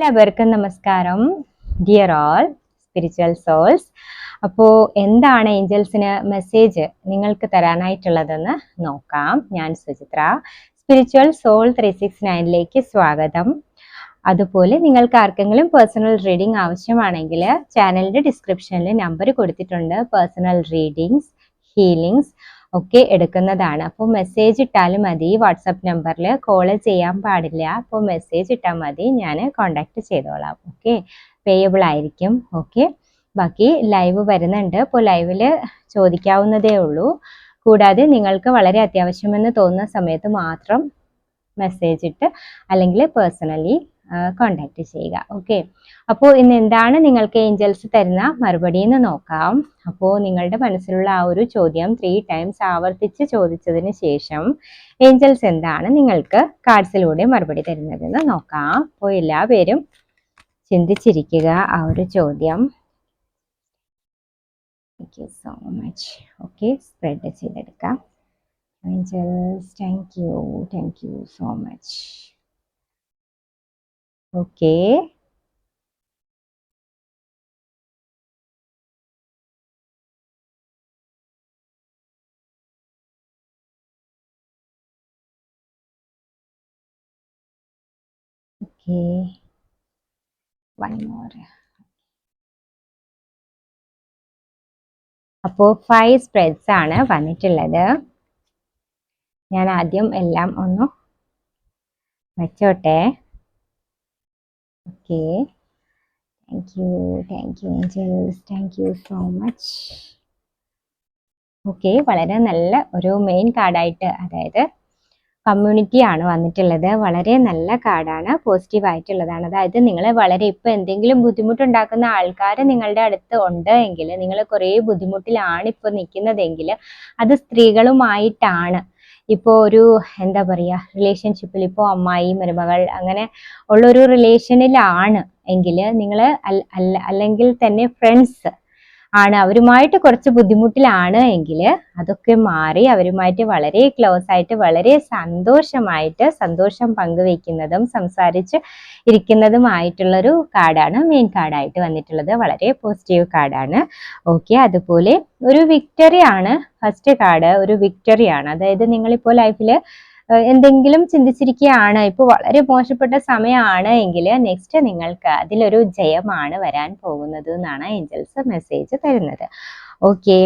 എല്ലാവർക്കും നമസ്കാരം. Dear all spiritual souls അപ്പോൾ എന്താണ് ഏഞ്ചൽസിന് മെസ്സേജ് നിങ്ങൾക്ക് തരാനായിട്ടുള്ളതെന്ന് നോക്കാം. ഞാൻ Suchitra spiritual soul three six നയനിലേക്ക് സ്വാഗതം. അതുപോലെ നിങ്ങൾക്ക് ആർക്കെങ്കിലും പേഴ്സണൽ റീഡിംഗ് ആവശ്യമാണെങ്കിൽ ചാനലിന്റെ ഡിസ്ക്രിപ്ഷനിൽ നമ്പർ കൊടുത്തിട്ടുണ്ട്. പേഴ്സണൽ റീഡിങ്സ് ഹീലിങ്സ് ഒക്കെ എടുക്കുന്നതാണ്. അപ്പോൾ മെസ്സേജ് ഇട്ടാലും മതി. വാട്സപ്പ് നമ്പറിൽ കോൾ ചെയ്യാൻ പാടില്ല. അപ്പോൾ മെസ്സേജ് ഇട്ടാൽ മതി. ഞാൻ കോണ്ടാക്ട് ചെയ്തോളാം. ഓക്കെ പേയബിൾ ആയിരിക്കും. ഓക്കെ ബാക്കി ലൈവ് വരുന്നുണ്ട്. അപ്പോൾ ലൈവിൽ ചോദിക്കാവുന്നതേ ഉള്ളൂ. കൂടാതെ നിങ്ങൾക്ക് വളരെ അത്യാവശ്യമെന്ന് തോന്നുന്ന സമയത്ത് മാത്രം മെസ്സേജ് ഇട്ട് അല്ലെങ്കിൽ പേഴ്സണലി കോണ്ടാക്ട് ചെയ്യുക. ഓക്കെ അപ്പോൾ ഇന്ന് എന്താണ് നിങ്ങൾക്ക് ഏഞ്ചൽസ് തരുന്ന മറുപടി എന്ന് നോക്കാം. അപ്പോൾ നിങ്ങളുടെ മനസ്സിലുള്ള ആ ഒരു ചോദ്യം ത്രീ ടൈംസ് ആവർത്തിച്ച് ചോദിച്ചതിന് ശേഷം ഏഞ്ചൽസ് എന്താണ് നിങ്ങൾക്ക് കാർഡ്സിലൂടെ മറുപടി തരുന്നതെന്ന് നോക്കാം. അപ്പോൾ എല്ലാവരും ചിന്തിച്ചിരിക്കുക ആ ഒരു ചോദ്യം. Thank you so much okay spread ചെയ്തെടുക്കാം. Angels thank you thank you so much okay okay one more അപ്പോൾ ഫൈവ് സ്പ്രെഡ്സ് ആണ് വന്നിട്ടുള്ളത്. ഞാൻ ആദ്യം എല്ലാം ഒന്ന് വെച്ചോട്ടെ. Okay thank you thank you angels thank you so much okay വളരെ നല്ല ഒരു മെയിൻ കാർഡായിട്ട് അതായത് കമ്മ്യൂണിറ്റി ആണ് വന്നിട്ടുള്ളത്. വളരെ നല്ല കാർഡാണ് പോസിറ്റീവ് ആയിട്ടുള്ളതാണ്. അതായത് നിങ്ങൾ വളരെ ഇപ്പോൾ എന്തെങ്കിലും ബുദ്ധിമുട്ടുണ്ടാക്കുന്ന ആൾക്കാർ നിങ്ങളുടെ അടുത്ത് ഉണ്ട് എങ്കിൽ നിങ്ങൾ കുറേ ബുദ്ധിമുട്ടിലാണ് ഇപ്പോൾ നിൽക്കുന്നതെങ്കിൽ അത് സ്ത്രീകളുമായിട്ടാണ്. ഇപ്പോൾ ഒരു എന്താ പറയുക റിലേഷൻഷിപ്പിൽ ഇപ്പോൾ അമ്മായി മരുമകൾ അങ്ങനെ ഉള്ളൊരു റിലേഷനിലാണ് എങ്കിൽ നിങ്ങൾ അല്ലെങ്കിൽ തന്നെ ഫ്രണ്ട്സ് ആണ്. അവരുമായിട്ട് കുറച്ച് ബുദ്ധിമുട്ടിലാണ് എങ്കിൽ അതൊക്കെ മാറി അവരുമായിട്ട് വളരെ ക്ലോസ് ആയിട്ട് വളരെ സന്തോഷമായിട്ട് സന്തോഷം പങ്കുവെക്കുന്നതും സംസാരിച്ച് ഇരിക്കുന്നതുമായിട്ടുള്ളൊരു കാർഡാണ്. മെയിൻ കാർഡായിട്ട് വന്നിട്ടുള്ളത്. വളരെ പോസിറ്റീവ് കാർഡാണ്. ഓക്കെ അതുപോലെ ഒരു വിക്ടറി ആണ്. ഫസ്റ്റ് കാർഡ് ഒരു വിക്ടറി ആണ്. അതായത് നിങ്ങളിപ്പോൾ ലൈഫിൽ എന്തെങ്കിലും ചിന്തിച്ചിരിക്കുകയാണ്. ഇപ്പോൾ വളരെ മോശപ്പെട്ട സമയമാണ് എങ്കിൽ നെക്സ്റ്റ് നിങ്ങൾക്ക് അതിലൊരു ജയമാണ് വരാൻ പോകുന്നത് എന്നാണ് ഏഞ്ചൽസ് മെസ്സേജ് തരുന്നത്. ഓക്കെ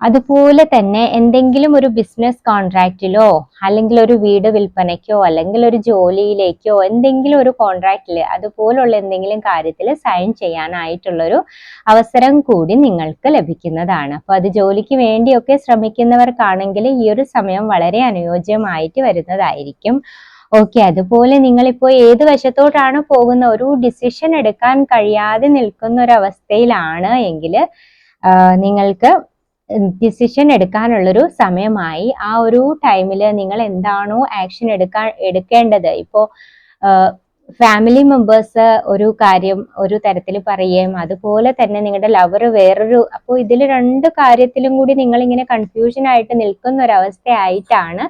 അതുപോലെ തന്നെ എന്തെങ്കിലും ഒരു ബിസിനസ് കോൺട്രാക്റ്റിലോ അല്ലെങ്കിൽ ഒരു വീട് വിൽപ്പനയ്ക്കോ അല്ലെങ്കിൽ ഒരു ജോലിയിലേക്കോ എന്തെങ്കിലും ഒരു കോൺട്രാക്റ്റിൽ അതുപോലുള്ള എന്തെങ്കിലും കാര്യത്തിൽ സൈൻ ചെയ്യാനായിട്ടുള്ളൊരു അവസരം കൂടി നിങ്ങൾക്ക് ലഭിക്കുന്നതാണ്. അപ്പോൾ അത് ജോലിക്ക് വേണ്ടിയൊക്കെ ശ്രമിക്കുന്നവർക്കാണെങ്കിൽ ഈ ഒരു സമയം വളരെ അനുയോജ്യമായിട്ട് വരുന്നതായിരിക്കും. ഓക്കെ അതുപോലെ നിങ്ങളിപ്പോൾ ഏത് വശത്തോട്ടാണ് പോകുന്ന? ഒരു ഡിസിഷൻ എടുക്കാൻ കഴിയാതെ നിൽക്കുന്ന ഒരു അവസ്ഥയിലാണ് എങ്കിൽ നിങ്ങൾക്ക് ഡിസിഷൻ എടുക്കാനുള്ളൊരു സമയമായി. ആ ഒരു ടൈമിൽ നിങ്ങൾ എന്താണോ ആക്ഷൻ എടുക്കാൻ എടുക്കേണ്ടത്? ഇപ്പോൾ ഫാമിലി മെമ്പേഴ്സ് ഒരു കാര്യം ഒരു തരത്തിൽ പറയുകയും അതുപോലെ തന്നെ നിങ്ങളുടെ ലവർ വേറൊരു അപ്പോൾ ഇതിൽ രണ്ട് കാര്യത്തിലും കൂടി നിങ്ങൾ ഇങ്ങനെ കൺഫ്യൂഷൻ ആയിട്ട് നിൽക്കുന്ന ഒരു അവസ്ഥയായിട്ടാണ്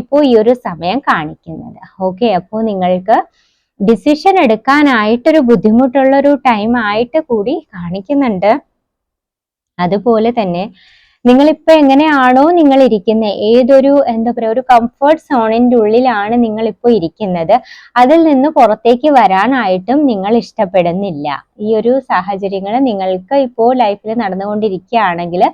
ഇപ്പോൾ ഈ ഒരു സമയം കാണിക്കുന്നത്. ഓക്കെ അപ്പോൾ നിങ്ങൾക്ക് ഡിസിഷൻ എടുക്കാനായിട്ടൊരു ബുദ്ധിമുട്ടുള്ള ഒരു ടൈം ആയിട്ട് കൂടി കാണിക്കുന്നുണ്ട്. അതുപോലെ തന്നെ നിങ്ങളിപ്പോ എങ്ങനെയാണോ നിങ്ങൾ ഇരിക്കുന്നത് ഏതൊരു എന്താ പറയുക ഒരു കംഫർട്ട് സോണിന്റെ ഉള്ളിലാണ് നിങ്ങൾ ഇപ്പോൾ ഇരിക്കുന്നത്. അതിൽ നിന്ന് പുറത്തേക്ക് വരാനായിട്ടും നിങ്ങൾ ഇഷ്ടപ്പെടുന്നില്ല. ഈ ഒരു സാഹചര്യങ്ങൾ നിങ്ങൾക്ക് ഇപ്പോൾ ലൈഫിൽ നടന്നുകൊണ്ടിരിക്കുകയാണെങ്കിൽ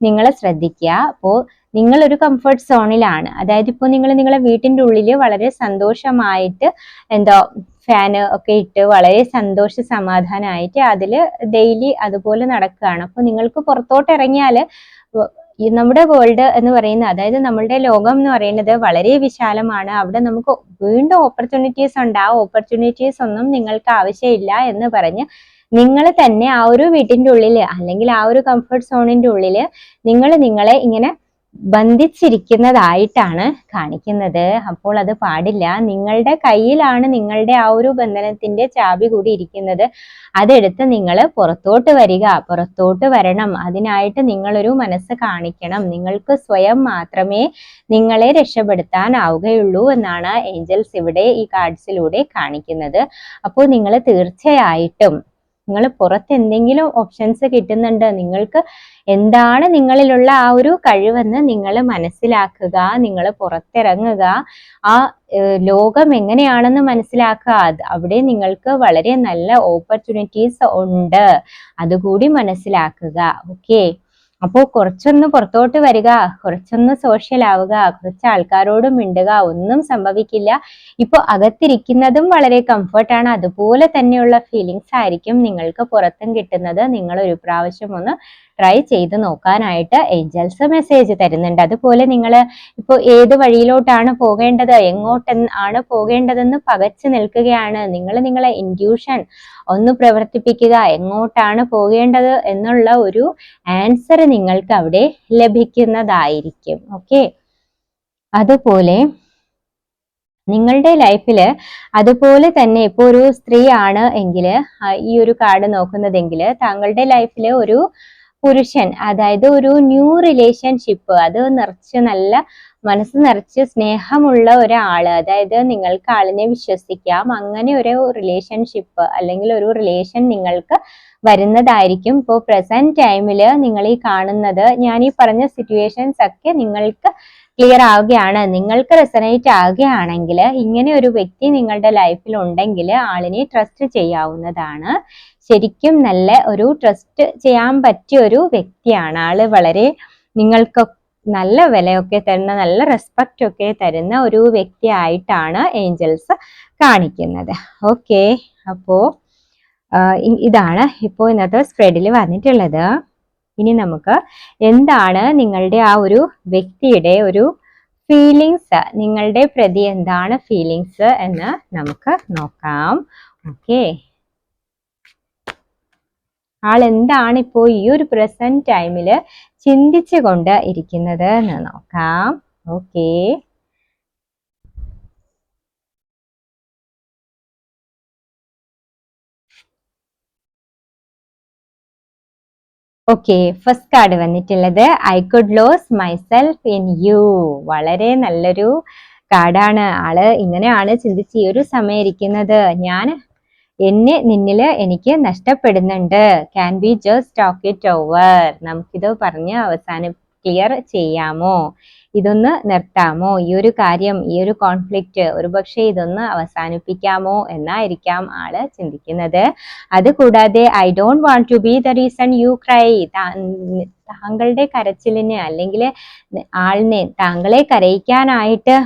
നിങ്ങൾ ശ്രദ്ധിക്കുക. അപ്പോൾ നിങ്ങളൊരു കംഫർട്ട് സോണിലാണ് അതായത് ഇപ്പോൾ നിങ്ങൾ നിങ്ങളെ വീട്ടിന്റെ ഉള്ളിൽ വളരെ സന്തോഷമായിട്ട് എന്തോ ഫാന് ഒക്കെ ഇട്ട് വളരെ സന്തോഷ സമാധാനമായിട്ട് അതിൽ ഡെയിലി അതുപോലെ നടക്കുകയാണ്. അപ്പോൾ നിങ്ങൾക്ക് പുറത്തോട്ട് ഇറങ്ങിയാൽ നമ്മുടെ വേൾഡ് എന്ന് പറയുന്നത് അതായത് നമ്മളുടെ ലോകം എന്ന് പറയുന്നത് വളരെ വിശാലമാണ്. അവിടെ നമുക്ക് വീണ്ടും ഓപ്പർച്യൂണിറ്റീസ് ഉണ്ട്. ആ ഓപ്പർച്യൂണിറ്റീസ് ഒന്നും നിങ്ങൾക്ക് ആവശ്യമില്ല എന്ന് പറഞ്ഞ് നിങ്ങൾ തന്നെ ആ ഒരു വീട്ടിന്റെ ഉള്ളിൽ അല്ലെങ്കിൽ ആ ഒരു കംഫർട്ട് സോണിന്റെ ഉള്ളിൽ നിങ്ങൾ നിങ്ങളെ ഇങ്ങനെ ബന്ധിച്ചിരിക്കുന്നതായിട്ടാണ് കാണിക്കുന്നത്. അപ്പോൾ അത് പാടില്ല. നിങ്ങളുടെ കയ്യിലാണ് നിങ്ങളുടെ ആ ഒരു ബന്ധനത്തിന്റെ ചാബി കൂടി ഇരിക്കുന്നത്. അതെടുത്ത് നിങ്ങൾ പുറത്തോട്ട് വരിക. പുറത്തോട്ട് വരണം. അതിനായിട്ട് നിങ്ങളൊരു മനസ്സ് കാണിക്കണം. നിങ്ങൾക്ക് സ്വയം മാത്രമേ നിങ്ങളെ രക്ഷപ്പെടുത്താനാവുകയുള്ളൂ എന്നാണ് ഏഞ്ചൽസ് ഇവിടെ ഈ കാർഡ്സിലൂടെ കാണിക്കുന്നത്. അപ്പോൾ നിങ്ങൾ തീർച്ചയായിട്ടും നിങ്ങൾ പുറത്ത് എന്തെങ്കിലും ഓപ്ഷൻസ് കിട്ടുന്നുണ്ട് നിങ്ങൾക്ക് എന്താണ് നിങ്ങളിലുള്ള ആ ഒരു കഴിവെന്ന് നിങ്ങൾ മനസ്സിലാക്കുക നിങ്ങൾ പുറത്തിറങ്ങുക ആ ലോകം എങ്ങനെയാണെന്ന് മനസ്സിലാക്കുക അത് അവിടെ നിങ്ങൾക്ക് വളരെ നല്ല ഓപ്പർച്യൂണിറ്റീസ് ഉണ്ട്. അതുകൂടി മനസ്സിലാക്കുക. ഓക്കെ അപ്പോൾ കുറച്ചൊന്ന് പുറത്തോട്ട് വരിക കുറച്ചൊന്ന് സോഷ്യൽ ആവുക കുറച്ച് ആൾക്കാരോട് മിണ്ടുക ഒന്നും സംഭവിക്കില്ല. ഇപ്പോൾ അകത്തിരിക്കുന്നതും വളരെ കംഫർട്ടാണ് അതുപോലെ തന്നെയുള്ള ഫീലിങ്സ് ആയിരിക്കും നിങ്ങൾക്ക് പുറത്തും കിട്ടുന്നത്. നിങ്ങൾ ഒരു പ്രാവശ്യം ഒന്ന് ട്രൈ ചെയ്ത് നോക്കാനായിട്ട് ഏഞ്ചൽസ് മെസ്സേജ് തരുന്നുണ്ട്. അതുപോലെ നിങ്ങൾ ഇപ്പോൾ ഏത് വഴിയിലോട്ടാണ് പോകേണ്ടത് എങ്ങോട്ട് ആണ് പോകേണ്ടതെന്ന് പകച്ചു നിൽക്കുകയാണ്. നിങ്ങൾ നിങ്ങളെ ഇൻഡ്യൂഷൻ ഒന്ന് പ്രവർത്തിപ്പിക്കുക എങ്ങോട്ടാണ് പോകേണ്ടത് എന്നുള്ള ഒരു ആൻസർ നിങ്ങൾക്ക് അവിടെ ലഭിക്കുന്നതായിരിക്കും. ഓക്കെ അതുപോലെ നിങ്ങളുടെ ലൈഫിൽ അതുപോലെ തന്നെ ഇപ്പോൾ ഒരു സ്ത്രീ ആണ് എങ്കിൽ ഈ ഒരു കാർഡ് നോക്കുന്നതെങ്കിൽ താങ്കളുടെ ലൈഫിൽ ഒരു പുരുഷൻ അതായത് ഒരു ന്യൂ റിലേഷൻഷിപ്പ് അത് നിറച്ച് നല്ല മനസ്സ് നിറച്ച് സ്നേഹമുള്ള ഒരാൾ അതായത് നിങ്ങൾക്ക് ആളിനെ വിശ്വസിക്കാം. അങ്ങനെ ഒരു റിലേഷൻഷിപ്പ് അല്ലെങ്കിൽ ഒരു റിലേഷൻ നിങ്ങൾക്ക് വരുന്നതായിരിക്കും. ഇപ്പോൾ പ്രസന്റ് ടൈമിൽ നിങ്ങൾ ഈ കാണുന്നത് ഞാൻ ഈ പറഞ്ഞ സിറ്റുവേഷൻസ് ഒക്കെ നിങ്ങൾക്ക് ക്ലിയർ ആവുകയാണ്. നിങ്ങൾക്ക് റെസനേറ്റ് ആവുകയാണെങ്കിൽ ഇങ്ങനെ ഒരു വ്യക്തി നിങ്ങളുടെ ലൈഫിൽ ഉണ്ടെങ്കിൽ ആളിനെ ട്രസ്റ്റ് ചെയ്യാവുന്നതാണ്. ശരിക്കും നല്ല ഒരു ട്രസ്റ്റ് ചെയ്യാൻ പറ്റിയ ഒരു വ്യക്തിയാണ്. ആൾ വളരെ നിങ്ങൾക്ക് നല്ല വിലയൊക്കെ തരുന്ന നല്ല റെസ്പെക്റ്റ് ഒക്കെ തരുന്ന ഒരു വ്യക്തിയായിട്ടാണ് ഏഞ്ചൽസ് കാണിക്കുന്നത്. ഓക്കെ അപ്പോ ഇതാണ് ഇപ്പോ ഇന്നത്തെ സ്പ്രെഡിൽ വന്നിട്ടുള്ളത്. ഇനി നമുക്ക് എന്താണ് നിങ്ങളുടെ ആ ഒരു വ്യക്തിയുടെ ഒരു ഫീലിങ്സ് നിങ്ങളുടെ പ്രതി എന്താണ് ഫീലിങ്സ് എന്ന് നമുക്ക് നോക്കാം. ഓക്കെ ആൾ എന്താണ് ഇപ്പോൾ ഈ ഒരു പ്രസന്റ് ടൈമിൽ ചിന്തിച്ചു കൊണ്ട് ഇരിക്കുന്നത് എന്ന് നോക്കാം. ഓക്കെ ഓക്കെ ഫസ്റ്റ് കാർഡ് വന്നിട്ടുള്ളത് I could lose myself in you വളരെ നല്ലൊരു കാർഡാണ് ആൾ ഇങ്ങനെയാണ് ചിന്തിച്ച് ഈ ഒരു സമയം ഇരിക്കുന്നത്. ഞാൻ എന്നെ നിന്നിൽ എനിക്ക് നഷ്ടപ്പെടുന്നുണ്ട്. Can be just talk it over നമുക്കിത് പറഞ്ഞ് അവസാനം ക്ലിയർ ചെയ്യാമോ? ഇതൊന്ന് നിർത്താമോ? ഈ ഒരു കാര്യം ഈ ഒരു കോൺഫ്ലിക്റ്റ് ഒരുപക്ഷെ ഇതൊന്ന് അവസാനിപ്പിക്കാമോ എന്നായിരിക്കാം ആൾ ചിന്തിക്കുന്നത്. അതുകൂടാതെ I don't want to be the reason you cry താങ്കളുടെ കരച്ചിലിന് അല്ലെങ്കിൽ ആളിനെ താങ്കളെ കരയിക്കാനായിട്ട്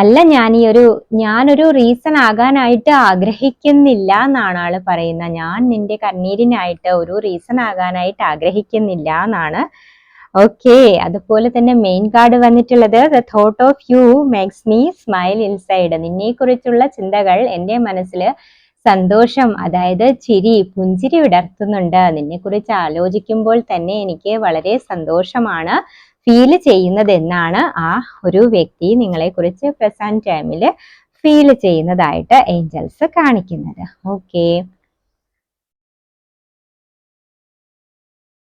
അല്ല ഞാൻ ഈ ഒരു ഞാനൊരു റീസൺ ആകാനായിട്ട് ആഗ്രഹിക്കുന്നില്ല എന്നാണ് ആൾ പറയുന്നത്. ഞാൻ നിന്റെ കണ്ണീരിനായിട്ട് ഒരു റീസൺ ആകാനായിട്ട് ആഗ്രഹിക്കുന്നില്ല എന്നാണ്. ഓക്കെ അതുപോലെ തന്നെ മെയിൻ കാർഡ് വന്നിട്ടുള്ളത് the thought of you makes me smile inside നിന്നെ കുറിച്ചുള്ള ചിന്തകൾ എന്റെ മനസ്സിൽ സന്തോഷം അതായത് ചിരി പുഞ്ചിരി വിടർത്തുന്നുണ്ട്. നിന്നെ കുറിച്ച് ആലോചിക്കുമ്പോൾ തന്നെ എനിക്ക് വളരെ സന്തോഷമാണ്. ഫീൽ ചെയ്യുന്നത് എന്നാണ് ആ ഒരു വ്യക്തി നിങ്ങളെ കുറിച്ച് പ്രസന്റ് ടൈമിൽ ഫീൽ ചെയ്യുന്നതായിട്ട് ഏഞ്ചൽസ് കാണിക്കുന്നത്. ഓക്കെ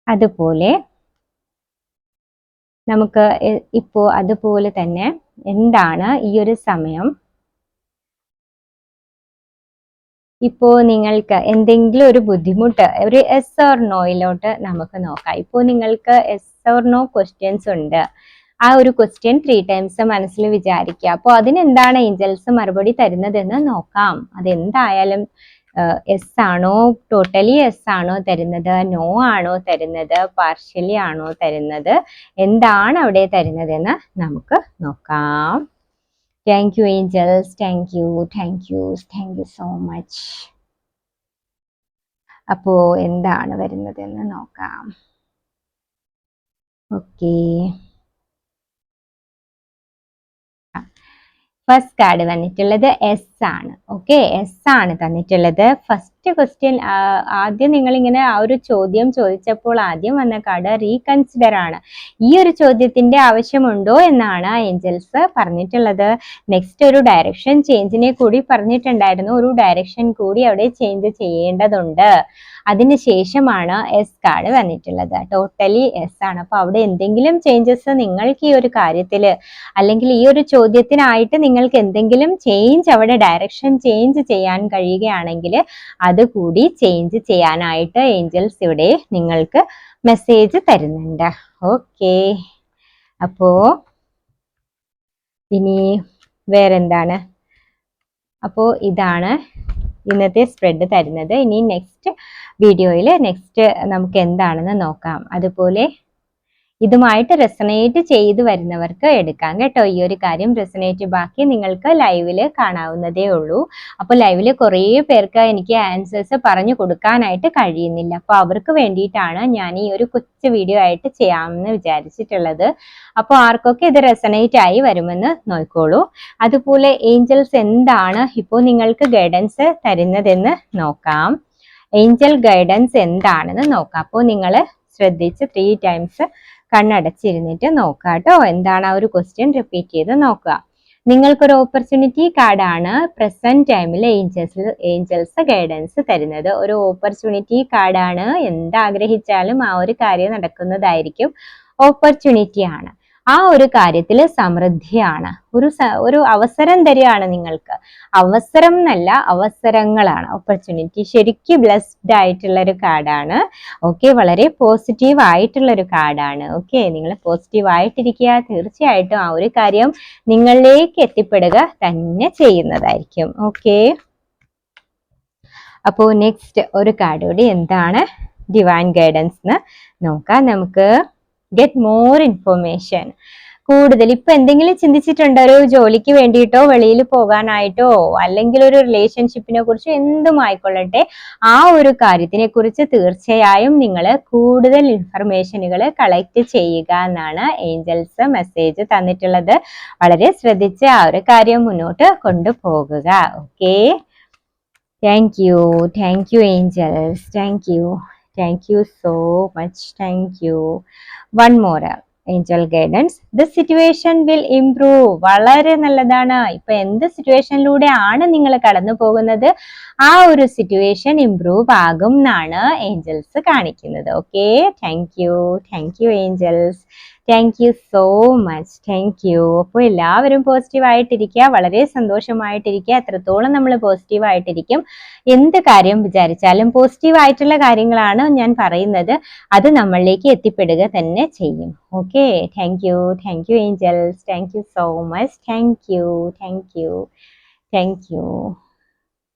അതുപോലെ നമുക്ക് ഇപ്പോ അതുപോലെ തന്നെ എന്താണ് ഈ ഒരു സമയം? ഇപ്പോ നിങ്ങൾക്ക് എന്തെങ്കിലും ഒരു ബുദ്ധിമുട്ട് ഒരു എസ് ഓർ നോയിലോട്ട് നമുക്ക് നോക്കാം. ഇപ്പോ നിങ്ങൾക്ക് എസ് ഓർ നോ ക്വസ്റ്റ്യൻസ് ഉണ്ട്. ആ ഒരു ക്വസ്റ്റ്യൻ ത്രീ ടൈംസ് മനസ്സിൽ വിചാരിക്കുക. അപ്പോൾ അതിനെന്താണ് ഏഞ്ചൽസ് മറുപടി തരുന്നതെന്ന് നോക്കാം. അതെന്തായാലും എസ് ആണോ ടോട്ടലി എസ് ആണോ തരുന്നത് നോ ആണോ തരുന്നത് പാർഷ്യലി ആണോ തരുന്നത് എന്താണ് അവിടെ തരുന്നതെന്ന് നമുക്ക് നോക്കാം. Thank you angels thank you thank you thank you so much അപ്പോ എന്താണ് വരുന്നതെന്ന് നോക്കാം. ഓക്കെ. ഫസ്റ്റ് കാർഡ് വന്നിട്ടുള്ളത് എസ് ആണ്. ഓക്കെ എസ് ആണ് തന്നിട്ടുള്ളത്. ഫസ്റ്റ് ക്വസ്റ്റ്യൻ ആദ്യം നിങ്ങളിങ്ങനെ ആ ഒരു ചോദ്യം ചോദിച്ചപ്പോൾ ആദ്യം വന്ന കാർഡ് റീകൺസിഡർ ആണ്. ഈ ഒരു ചോദ്യത്തിന്റെ ആവശ്യമുണ്ടോ എന്നാണ് ഏഞ്ചൽസ് പറഞ്ഞിട്ടുള്ളത്. നെക്സ്റ്റ് ഒരു ഡയറക്ഷൻ ചേഞ്ചിനെ കൂടി പറഞ്ഞിട്ടുണ്ടായിരുന്നു. ഒരു ഡയറക്ഷൻ കൂടി അവിടെ ചേഞ്ച് ചെയ്യേണ്ടതുണ്ട്. അതിനുശേഷമാണ് എസ് കാർഡ് വന്നിട്ടുള്ളത്. ടോട്ടലി എസ് ആണ്. അപ്പൊ അവിടെ എന്തെങ്കിലും ചേഞ്ചസ് നിങ്ങൾക്ക് ഈ ഒരു കാര്യത്തിൽ അല്ലെങ്കിൽ ഈ ഒരു ചോദ്യത്തിനായിട്ട് നിങ്ങൾക്ക് എന്തെങ്കിലും ചേഞ്ച് അവിടെ ഡയറക്ഷൻ ചേഞ്ച് ചെയ്യാൻ കഴിയുകയാണെങ്കിൽ അതുകൂടി ചേഞ്ച് ചെയ്യാനായിട്ട് ഏഞ്ചൽസ് ഇവിടെ നിങ്ങൾക്ക് മെസ്സേജ് തരുന്നുണ്ട്. ഓക്കെ അപ്പോ ഇനി വേറെന്താണ്? അപ്പോൾ ഇതാണ് ഇന്നത്തെ സ്പ്രെഡ് തരുന്നത്. ഇനി നെക്സ്റ്റ് വീഡിയോയിൽ നെക്സ്റ്റ് നമുക്ക് എന്താണെന്ന് നോക്കാം. അതുപോലെ ഇതുമായിട്ട് റെസണേറ്റ് ചെയ്തു വരുന്നവർക്ക് എടുക്കാം കേട്ടോ. ഈ ഒരു കാര്യം റെസണേറ്റ് ബാക്കി നിങ്ങൾക്ക് ലൈവിൽ കാണാവുന്നതേ ഉള്ളൂ. അപ്പോൾ ലൈവിൽ കുറേ പേർക്ക് എനിക്ക് ആൻസേഴ്സ് പറഞ്ഞു കൊടുക്കാനായിട്ട് കഴിയുന്നില്ല. അപ്പോൾ അവർക്ക് വേണ്ടിയിട്ടാണ് ഞാൻ ഈ ഒരു കൊച്ചു വീഡിയോ ആയിട്ട് ചെയ്യാമെന്ന് വിചാരിച്ചിട്ടുള്ളത്. അപ്പോൾ ആർക്കൊക്കെ ഇത് റെസണേറ്റ് ആയി വരുമെന്ന് നോക്കോളൂ. അതുപോലെ ഏഞ്ചൽസ് എന്താണ് ഇപ്പോൾ നിങ്ങൾക്ക് ഗൈഡൻസ് തരുന്നതെന്ന് നോക്കാം. ഏഞ്ചൽ ഗൈഡൻസ് എന്താണെന്ന് നോക്കാം. അപ്പോൾ നിങ്ങൾ ശ്രദ്ധിച്ച് ത്രീ ടൈംസ് കണ്ണടച്ചിരുന്നിട്ട് നോക്കുക കേട്ടോ എന്താണ് ആ ഒരു ക്വസ്റ്റ്യൻ റിപ്പീറ്റ് ചെയ്ത് നോക്കുക. നിങ്ങൾക്കൊരു ഓപ്പർച്യൂണിറ്റി കാർഡാണ് പ്രസന്റ് ടൈമിൽ ഏഞ്ചൽസ് ഏഞ്ചൽസ് ഗൈഡൻസ് തരുന്നത്. ഒരു ഓപ്പർച്യൂണിറ്റി കാർഡാണ് എന്താഗ്രഹിച്ചാലും ആ ഒരു കാര്യം നടക്കുന്നതായിരിക്കും. ഓപ്പർച്യൂണിറ്റി ആണ്. ആ ഒരു കാര്യത്തിൽ സമൃദ്ധിയാണ്. ഒരു ഒരു അവസരം തരികയാണ് നിങ്ങൾക്ക്. അവസരം എന്നല്ല അവസരങ്ങളാണ്. ഓപ്പർച്യൂണിറ്റി ശരിക്കും ബ്ലെസ്ഡ് ആയിട്ടുള്ള ഒരു കാർഡാണ്. ഓക്കെ വളരെ പോസിറ്റീവ് ആയിട്ടുള്ള ഒരു കാർഡാണ്. ഓക്കെ നിങ്ങൾ പോസിറ്റീവ് ആയിട്ടിരിക്കുക. തീർച്ചയായിട്ടും ആ ഒരു കാര്യം നിങ്ങളിലേക്ക് എത്തിപ്പെടുക തന്നെ ചെയ്യുന്നതായിരിക്കും. ഓക്കെ അപ്പോൾ നെക്സ്റ്റ് ഒരു കാർഡ് കൂടി എന്താണ്? ഡിവൈൻ ഗൈഡൻസ് എന്ന് നോക്കാം നമുക്ക്. ഗെറ്റ് മോർ ഇൻഫർമേഷൻ കൂടുതൽ ഇപ്പൊ എന്തെങ്കിലും ചിന്തിച്ചിട്ടുണ്ടോ? ഒരു ജോലിക്ക് വേണ്ടിയിട്ടോ വെളിയിൽ പോകാനായിട്ടോ അല്ലെങ്കിൽ ഒരു റിലേഷൻഷിപ്പിനെ കുറിച്ച് എന്തും ആയിക്കൊള്ളട്ടെ. ആ ഒരു കാര്യത്തിനെ കുറിച്ച് തീർച്ചയായും നിങ്ങൾ കൂടുതൽ ഇൻഫർമേഷനുകൾ കളക്ട് ചെയ്യുക എന്നാണ് ഏഞ്ചൽസ് മെസ്സേജ് തന്നിട്ടുള്ളത്. വളരെ ശ്രദ്ധിച്ച് ആ ഒരു കാര്യം മുന്നോട്ട് കൊണ്ടുപോകുക. Okay thank you thank you angels thank you thank you so much thank you one more angel guidance the situation will improve വളരെ നല്ലതാണ്. ഇപ്പൊ എന്ത് സിറ്റുവേഷനിലൂടെ ആണ് നിങ്ങൾ കടന്നു പോകുന്നത്? ആ ഒരു സിറ്റുവേഷൻ ഇംപ്രൂവ് ആകും എന്നാണ് ഏഞ്ചൽസ് കാണിക്കുന്നത്. Okay thank you thank you angels thank you so much thank you അപ്പോൾ എല്ലാവരും പോസിറ്റീവ് ആയിട്ടിരിക്കുക വളരെ സന്തോഷമായിട്ടിരിക്കുക. എത്രത്തോളം നമ്മൾ പോസിറ്റീവ് ആയിട്ടിരിക്കും എന്ത് കാര്യം വിചാരിച്ചാലും പോസിറ്റീവ് ആയിട്ടുള്ള കാര്യങ്ങളാണ് ഞാൻ പറയുന്നത്. അത് നമ്മളിലേക്ക് എത്തിപ്പെടുക തന്നെ ചെയ്യും. Okay thank you thank you angels thank you so much thank you thank you thank you